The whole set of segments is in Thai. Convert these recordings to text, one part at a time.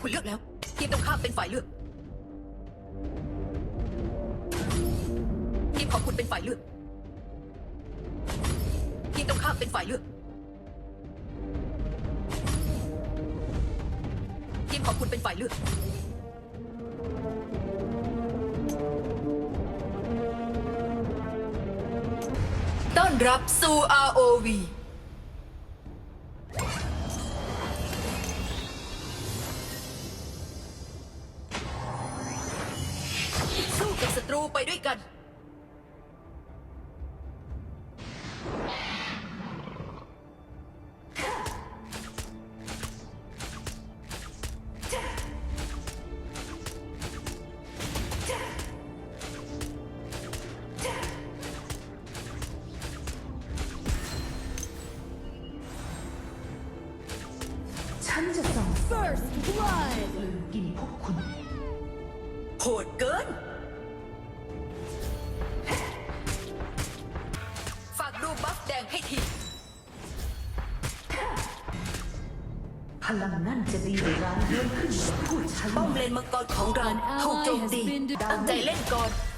คุณเลือกแล้วทีมตรงข้ามเป็นฝ่ายเลือกทีมของคุณเป็นฝ่ายเลือกทีมตรงข้ามเป็นฝ่ายเลือกทีมของคุณเป็นฝ่ายเลือกต้อนรับสู่ ROV First blood. กลืนกินพวกคุณโหดเกิน ฝากดูบัฟแดงให้ที พลังนั่นจะดีหรือร้ายเลื่อนขึ้นอยู่กับผู้ใช้ป้อมเลนมังกรของเรา An ally ถูกโจมตี has been defeated ตั้งใจเล่นก่อนนี่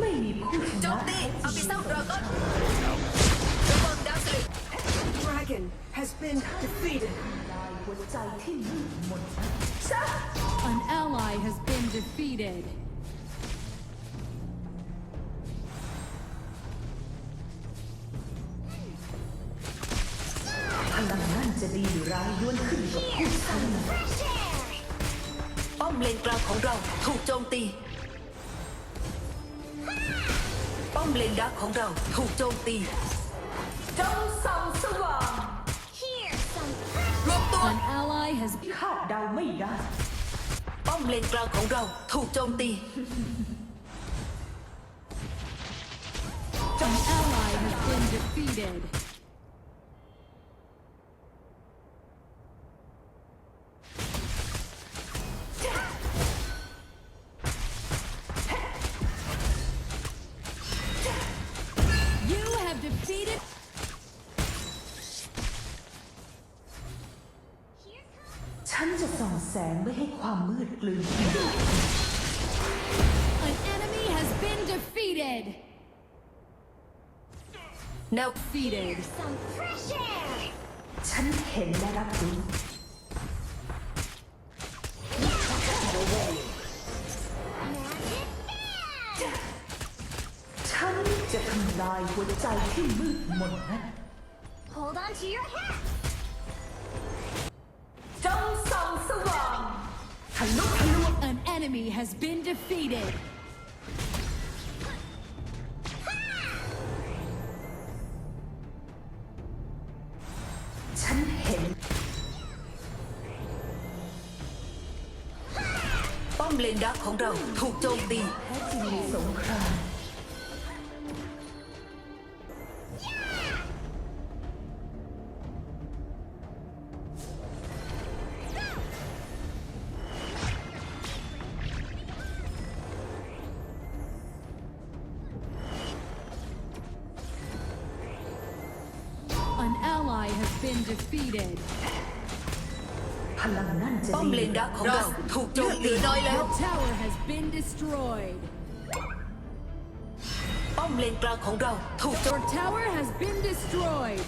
ไม่มีผู้ชโจนะมตีอาบิซัมดราก้อนระวังดาวสลิด dragon has been defeated. ลายหัวใจที่มืดมน An ally has been defeated. พลังนั่นจะดีหรือร้ายล้วนขึ้นอยู่กับผู้ใช้ Fresh air. ป้อมเลนกลางของเราถูกโจมตี ป้อมเลนดักของเราถูกโจมตี จงส่องสว่าง Here's some รวมตัว An ally has คาดเดาไม่ได้ ป้อมเลนกลางของเราถูกโจมตี an ally has been defeated. กลืนกิน an enemy has been defeated. แนว Defeated. some fresh air. ฉันเห็นและรับรู้ Magic band. ฉันจะทำลายหัวใจที่มืดมนนั้น Hold on to your hat. จงส่องสว่าง ง enemy has been defeated. ฉันเห็น ป้อมเลนดักของเราถูกโจมตี แท้จริงในสงคราม been defeated. พลังนั่นจะ ป้อม ดี เลนดักของเราถูกโจมตีน้อยแล้ว Your tower has been destroyed. ป้อมเลนกลางของเราถูกโจม Your tower has been destroyed.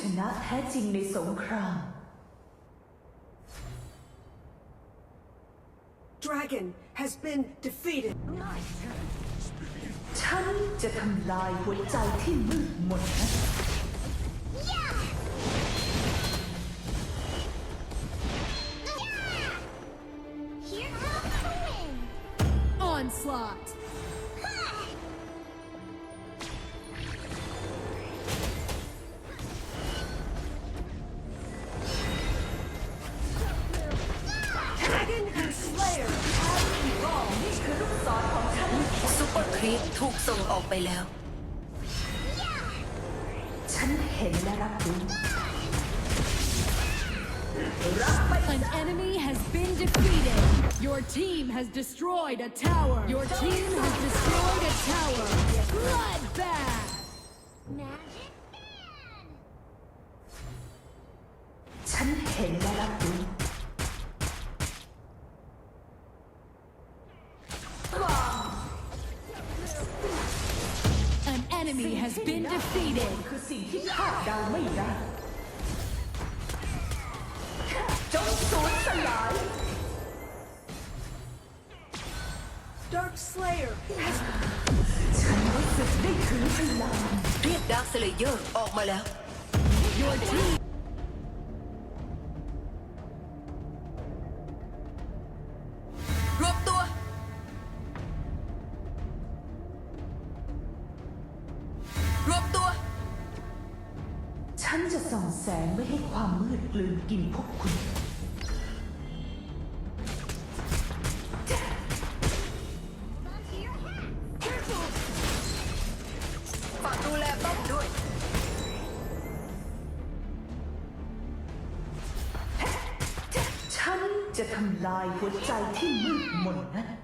ชนะแท้จริงในสงคราม Dragon has been defeated. ฉันจะทำลายหัวใจที่มืดมนนะ ส่งออกไปแล้ว ฉันเห็นและรับรู้รับไป An enemy has been defeated. Your team has destroyed a tower. Your team has destroyed a tower. Bloodbath. Magic fan! ฉันเห็นและรับรู้ been defeated. คือสิ่งที่คาดเดาไม่ได้ จงสูญสลาย Dark Slayer ฉันรู้สึกได้ถึงพลังเรียกดาร์คสเลเยอร์ออกมาแล้ว Your team กลืนกินพวกคุณ Onto your hat! ฝากดูแลป้อมด้วย ฉันจะทำลายหัวใจที่มืดมนนั้น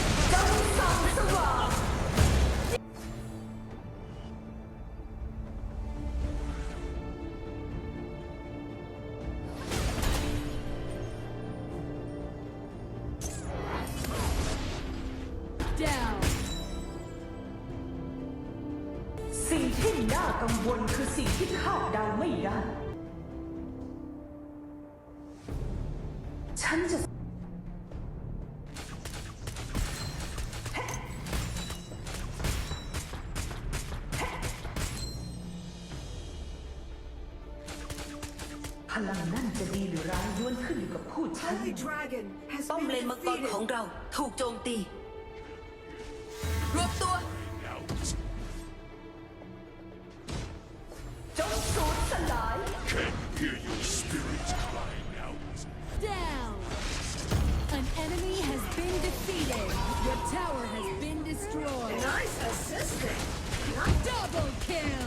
สิ่งที่น่ากังวลคือสิ่งที่คาดเดาไม่ได้ ลังนั่นจะดีหรือร้ายล้วนขึ้นอยู่กับผู้ใช้ Holy Dragon has ป้อม been เลนมังกรของ defeated. เราถูกโจมตี รวบตัว Out. จงสูญสลาย Can hear your spirit crying out. Down. An enemy has been defeated. Your tower has been destroyed. Nice assistant. Double kill.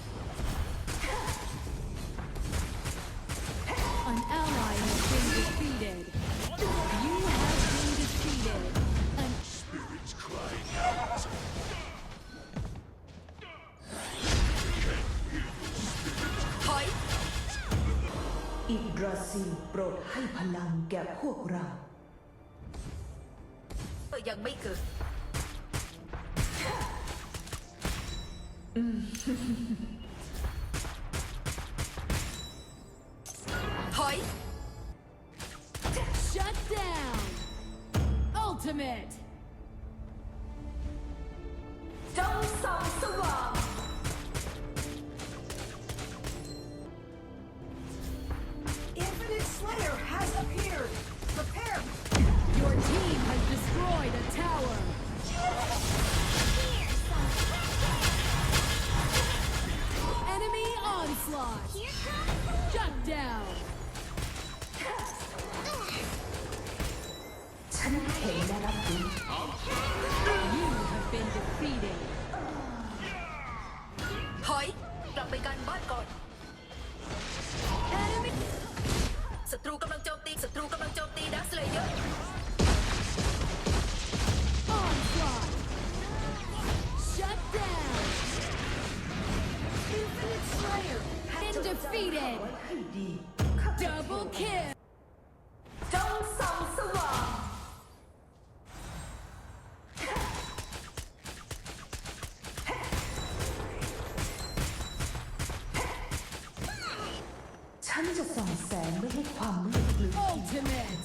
ซิลโปรดให้พลังแก่พวกเรา ยังไม่เกิด ถอย Shut down. Ultimate. แสงไม่ให้ความมืดกลืน Ultimate.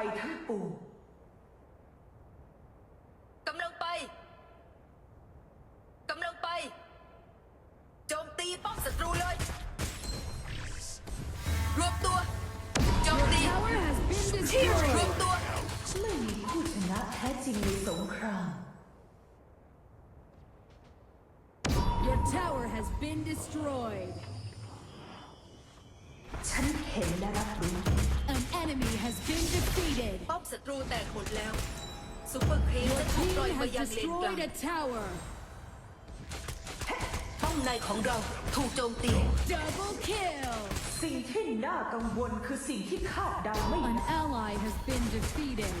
ภัยทั้งปวงกำลังไป กำลังไป โจมตีป้อมศัตรูเลย รวมตัว โจม Your ตี tower has been รวม destroyed. ตัว ไม่มีผู้ชนะแท้จริงในสงคราม Your tower has been destroyed. ฉันเห็นและรับรู้ An enemy has been defeated. ป้อมศัตรูแตกหมดแล้วซุปเปอร์ครีม Your จะถูก team ปล่อยมา has ยังเลนกลาง destroyed a tower. ป้อมในของเราถูกโจมตี Double kill. สิ่งที่น่ากังวลคือสิ่งที่คาดเดาไม่ An ได้ ally has been defeated.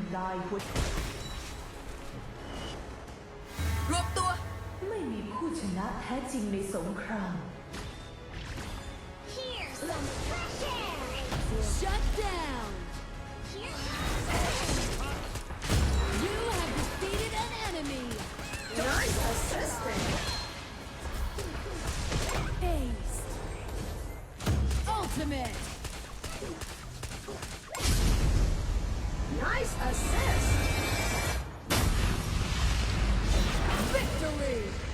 ำลายหัวรวมตัว ไม่มีผู้ชนะแท้จริงในสงคราม Here's some fresh air. Shut down. Here You have defeated an enemy. Nice assistant. Ace. Ultimate. Nice assist! Victory!